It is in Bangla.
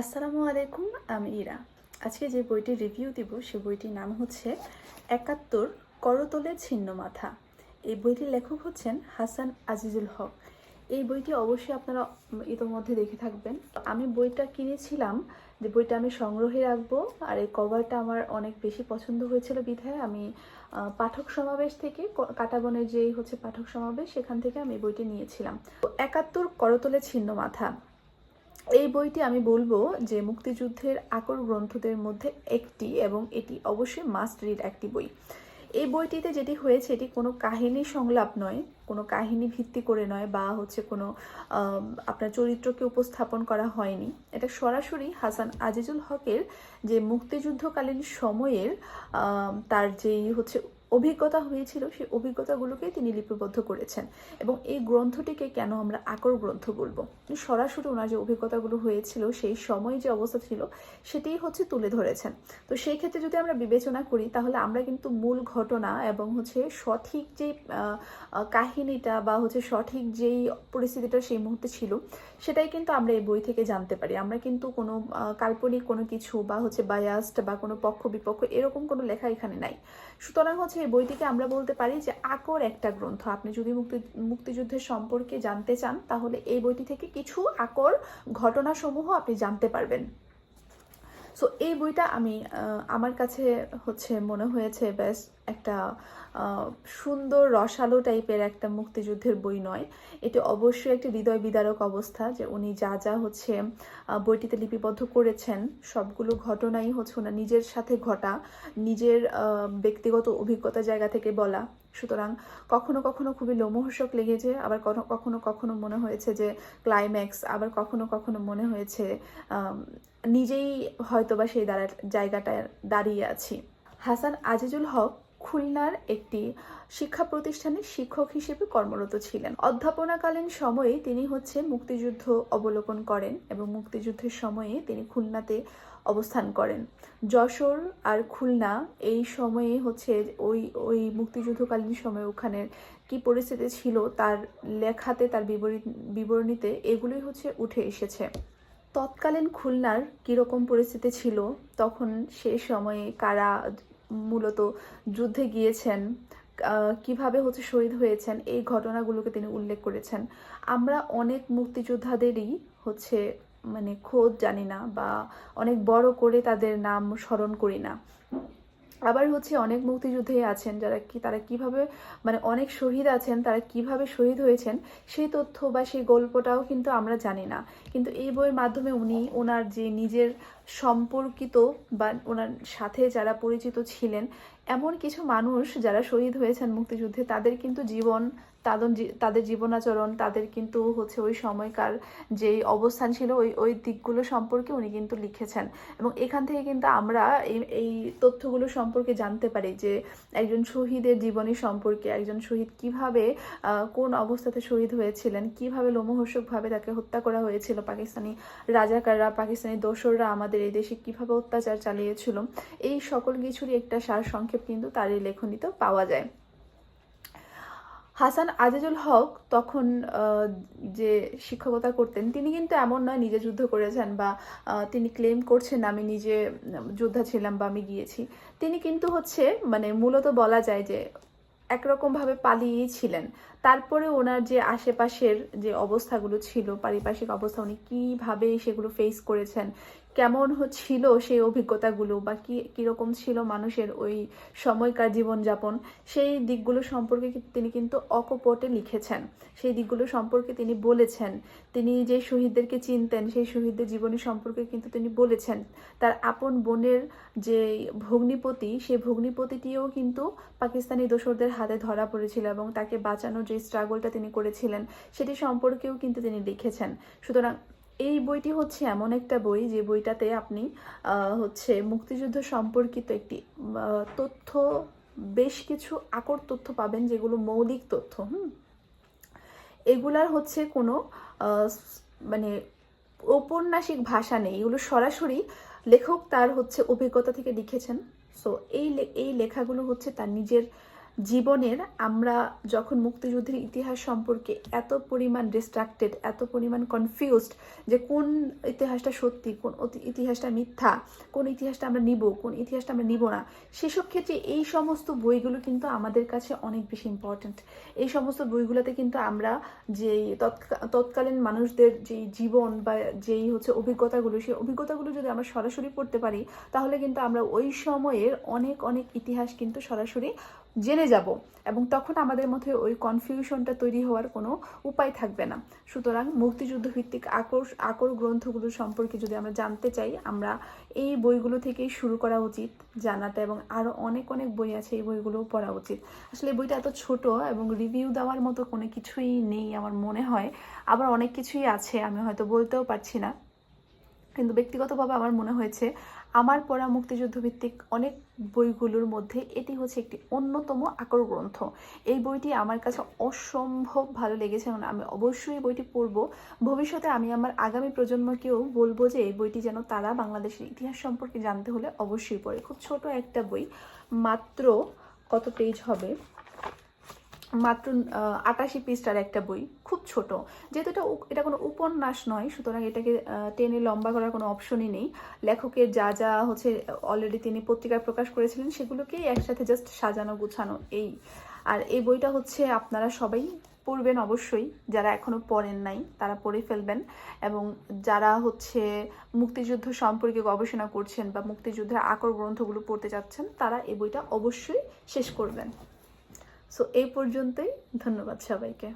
আসসালামু আলাইকুম আমি ইরা আজকে যে বইটির রিভিউ দিব, সে বইটির নাম হচ্ছে একাত্তর করতলে ছিন্ন মাথা। এই বইটির লেখক হচ্ছেন হাসান আজিজুল হক। এই বইটি অবশ্যই আপনারা ইতোমধ্যে দেখে থাকবেন। আমি বইটা কিনেছিলাম, যে বইটা আমি সংগ্রহে রাখব, আর এই কভারটা আমার অনেক বেশি পছন্দ হয়েছিল বিধায় আমি পাঠক সমাবেশ থেকে কাটাবনের যেই হচ্ছে পাঠক সমাবেশ, সেখান থেকে আমি বইটি নিয়েছিলাম। একাত্তর করতলে ছিন্ন মাথা। এই বইটি আমি বলব যে মুক্তিযুদ্ধের আকর গ্রন্থদের মধ্যে একটি এবং এটি অবশ্যই মাস্ট রিড একটি বই। এই বইটিতে যেটি হয়েছে, এটি কোনো কাহিনী সংলাপ নয়, কোনো কাহিনী ভিত্তি করে নয় বা হচ্ছে কোনো আপনার চরিত্রকে উপস্থাপন করা হয়নি। এটা সরাসরি হাসান আজিজুল হকের যে মুক্তিযুদ্ধকালীন সময়ের তার যেই হচ্ছে অভিজ্ঞতা হয়েছিল, সেই অভিজ্ঞতাগুলোকে তিনি লিপিবদ্ধ করেছেন। এবং এই গ্রন্থটিকে কেন আমরা আকর গ্রন্থ বলব? সরাসরি ওনার যে অভিজ্ঞতাগুলো হয়েছিল, সেই সময় যে অবস্থা ছিল, সেটাই হচ্ছে তুলে ধরেছেন। তো সেই ক্ষেত্রে যদি আমরা বিবেচনা করি, তাহলে আমরা কিন্তু মূল ঘটনা এবং হচ্ছে সঠিক যে কাহিনীটা বা হচ্ছে সঠিক যেই পরিস্থিতিটা সেই মুহূর্তে ছিল, সেটাই কিন্তু আমরা এই বই থেকে জানতে পারি। আমরা কিন্তু কোনো কাল্পনিক কোনো কিছু বা হচ্ছে বায়াস্ট বা কোনো পক্ষ বিপক্ষ এরকম কোনো লেখা এখানে নাই। সুতরাং হচ্ছে এই বইটিকে আমরা বলতে পারি যে আকর একটা গ্রন্থ। আপনি যদি মুক্তি, মুক্তিযুদ্ধের সম্পর্কে জানতে চান, তাহলে এই বইটি থেকে কিছু আকর ঘটনাসমূহ আপনি জানতে পারবেন। সো এই বইটা আমি আমার কাছে হচ্ছে মনে হয়েছে বেশ একটা সুন্দর রসালো টাইপের একটা মুক্তিযুদ্ধের বই নয়। এটি অবশ্যই একটি হৃদয় বিদারক অবস্থা যে উনি যা যা হচ্ছে বইটিতে লিপিবদ্ধ করেছেন, সবগুলো ঘটনাই হচ্ছে ওনার নিজের সাথে ঘটা, নিজের ব্যক্তিগত অভিজ্ঞতা জায়গা থেকে বলা সুতরাং কখনো কখনো খুবই লোমহর্ষক লেগেছে, আবার কখনো কখনো মনে হয়েছে যে ক্লাইম্যাক্স আবার কখনো কখনো মনে হয়েছে নিজেই হয়তোবা সেই দাঁড়া, জায়গাটায় দাঁড়িয়ে আছি। হাসান আজিজুল হক খুলনার একটি শিক্ষা প্রতিষ্ঠানে শিক্ষক হিসেবে কর্মরত ছিলেন। অধ্যাপনাকালীন সময়ে তিনি হচ্ছে মুক্তিযুদ্ধ অবলোকন করেন এবং মুক্তিযুদ্ধের সময়ে তিনি খুলনাতে অবস্থান করেন। যশোর আর খুলনা এই সময়ে হচ্ছে ওই ওই মুক্তিযুদ্ধকালীন সময়ে ওখানের কি পরিস্থিতি ছিল তার লেখাতে, তার বিবরী, বিবরণীতে এগুলোই হচ্ছে উঠে এসেছে। তৎকালীন খুলনার কীরকম পরিস্থিতি ছিল? তখন সে সময়ে কারা মূলত যুদ্ধে গিয়েছেন? কীভাবে হচ্ছে শহীদ হয়েছেন? এই ঘটনাগুলোকে তিনি উল্লেখ করেছেন। আমরা অনেক মুক্তিযোদ্ধাদেরই হচ্ছে মানে খোঁজ জানি না বা অনেক বড় করে তাদের নাম স্মরণ করি না। আবার হচ্ছে অনেক মুক্তিযুদ্ধে আছেন যারা কি, তারা কীভাবে মানে অনেক শহীদ আছেন, তারা কীভাবে শহীদ হয়েছেন, সেই তথ্য বা সেই গল্পটাও কিন্তু আমরা জানি না। কিন্তু এই বইয়ের মাধ্যমে উনি ওনার যে নিজের সম্পর্কিত বা ওনার সাথে যারা পরিচিত ছিলেন এমন কিছু মানুষ যারা শহীদ হয়েছেন মুক্তিযুদ্ধে, তাদের কিন্তু জীবন তাদের তাদের জীবনাচরণ, তাদের কিন্তু হচ্ছে ওই সময়কার যে অবস্থান ছিল, ওই ওই দিকগুলো সম্পর্কে উনি কিন্তু লিখেছেন। এবং এখান থেকে কিন্তু আমরা এই এই তথ্যগুলো সম্পর্কে জানতে পারি যে একজন শহীদের জীবনী সম্পর্কে, একজন শহীদ কীভাবে কোন অবস্থাতে শহীদ হয়েছিলেন, কীভাবে লোমহর্ষকভাবে তাকে হত্যা করা হয়েছিল পাকিস্তানি রাজাকাররা, পাকিস্তানি দোসররা আমাদের এই দেশে কীভাবে অত্যাচার চালিয়েছিল, এই সকল কিছুরই একটা সার সংক্ষেপ কিন্তু তার এই লেখনীতে পাওয়া যায়। হাসান আজিজুল হক তখন যে শিক্ষকতা করতেন, তিনি কিন্তু এমন নয় নিজে যুদ্ধ করেছেন বা তিনি ক্লেম করছেন আমি নিজে যোদ্ধা ছিলাম বা আমি গিয়েছি। তিনি কিন্তু হচ্ছে মানে মূলত বলা যায় যে একরকমভাবে পালিয়েই ছিলেন। তারপরে ওনার যে আশেপাশের যে অবস্থাগুলো ছিল, পারিপার্শ্বিক অবস্থা, উনি কীভাবে সেগুলো ফেস করেছেন কেমন ছিল সেই অভিজ্ঞতাগুলো বা কি, কীরকম ছিল মানুষের ওই সময়কার জীবনযাপন, সেই দিকগুলো সম্পর্কে তিনি কিন্তু অকপটে লিখেছেন। সেই দিকগুলো সম্পর্কে তিনি বলেছেন। তিনি যে শহীদদেরকে চিনতেন, সেই শহীদদের জীবনী সম্পর্কে কিন্তু তিনি বলেছেন। তার আপন বোনের যে ভগ্নিপতি সেই ভগ্নিপতিটিও কিন্তু পাকিস্তানি দোসরদের হাতে ধরা পড়েছিল এবং তাকে বাঁচানোর যে স্ট্রাগলটা তিনি করেছিলেন, সেটি সম্পর্কেও কিন্তু তিনি লিখেছেন। সুতরাং এই বইটি হচ্ছে এমন একটা বই যে বইটাতে আপনি হচ্ছে মুক্তিযুদ্ধ সম্পর্কিত একটি তথ্য, বেশ কিছু আকর তথ্য পাবেন যেগুলো মৌলিক তথ্য, হুম? এগুলার হচ্ছে কোনো মানে ঔপন্যাসিক ভাষা নেই। এগুলো সরাসরি লেখক তার হচ্ছে অভিজ্ঞতা থেকে লিখেছেন। সো এই এই লেখাগুলো হচ্ছে তার নিজের জীবনের আমরা যখন মুক্তিযুদ্ধের ইতিহাস সম্পর্কে এত পরিমাণ ডিস্ট্রাক্টেড এত পরিমাণ কনফিউজড যে কোন ইতিহাসটা সত্যি, কোন ইতিহাসটা মিথ্যা, কোন ইতিহাসটা আমরা নিব, কোন ইতিহাসটা আমরা নিব না, সেসব ক্ষেত্রে এই সমস্ত বইগুলো কিন্তু আমাদের কাছে অনেক বেশি ইম্পর্ট্যান্ট এই সমস্ত বইগুলোতে কিন্তু আমরা যে তৎকা- তৎকালীন মানুষদের যেই জীবন বা যেই হচ্ছে অভিজ্ঞতাগুলো, সেই অভিজ্ঞতাগুলো যদি আমরা সরাসরি পড়তে পারি, তাহলে কিন্তু আমরা ওই সময়ের অনেক অনেক ইতিহাস কিন্তু সরাসরি জেনে যাব এবং তখন আমাদের মধ্যে ওই কনফিউশনটা তৈরি হওয়ার কোনো উপায় থাকবে না। সুতরাং মুক্তিযুদ্ধ ভিত্তিক আকর আকর গ্রন্থগুলো সম্পর্কে যদি আমরা জানতে চাই, আমরা এই বইগুলো থেকেই শুরু করা উচিত জানাটা এবং আরও অনেক অনেক বই আছে এই বইগুলোও পড়া উচিত। আসলে বইটা এত ছোট এবং রিভিউ দেওয়ার মতো কোনো কিছুই নেই আমার মনে হয়। আবার অনেক কিছুই আছে, আমি হয়তো বলতেও পারছি না। কিন্তু ব্যক্তিগতভাবে আমার মনে হয়েছে আমার পড়া মুক্তিযুদ্ধভিত্তিক অনেক বইগুলোর মধ্যে এটি হচ্ছে একটি অন্যতম আকর গ্রন্থ। এই বইটি আমার কাছে অসম্ভব ভালো লেগেছে এবং আমি অবশ্যই এই বইটি পড়ব। ভবিষ্যতে আমি আমার আগামী প্রজন্মকেও বলব যে এই বইটি যেন তারা বাংলাদেশের ইতিহাস সম্পর্কে জানতে হলে অবশ্যই পড়ে। খুব ছোট একটা বই, মাত্র কত পেজ হবে? মাত্র আটাশি পৃষ্ঠার একটা বই, খুব ছোট। যেহেতু এটা এটা কোনো উপন্যাস নয়, সুতরাং এটাকে টেনে লম্বা করার কোনো অপশনই নেই। লেখকের যা যা হচ্ছে অলরেডি তিনি পত্রিকায় প্রকাশ করেছিলেন, সেগুলোকেই একসাথে জাস্ট সাজানো, গুছানো, এই। আর এই বইটা হচ্ছে আপনারা সবাই পড়বেন অবশ্যই। যারা এখনও পড়েন নাই, তারা পড়ে ফেলবেন। এবং যারা হচ্ছে মুক্তিযুদ্ধ সম্পর্কে গবেষণা করছেন বা মুক্তিযুদ্ধের আকর গ্রন্থগুলো পড়তে চাচ্ছেন, তারা এই বইটা অবশ্যই শেষ করবেন। সো এই পর্যন্তই ধন্যবাদ সবাইকে।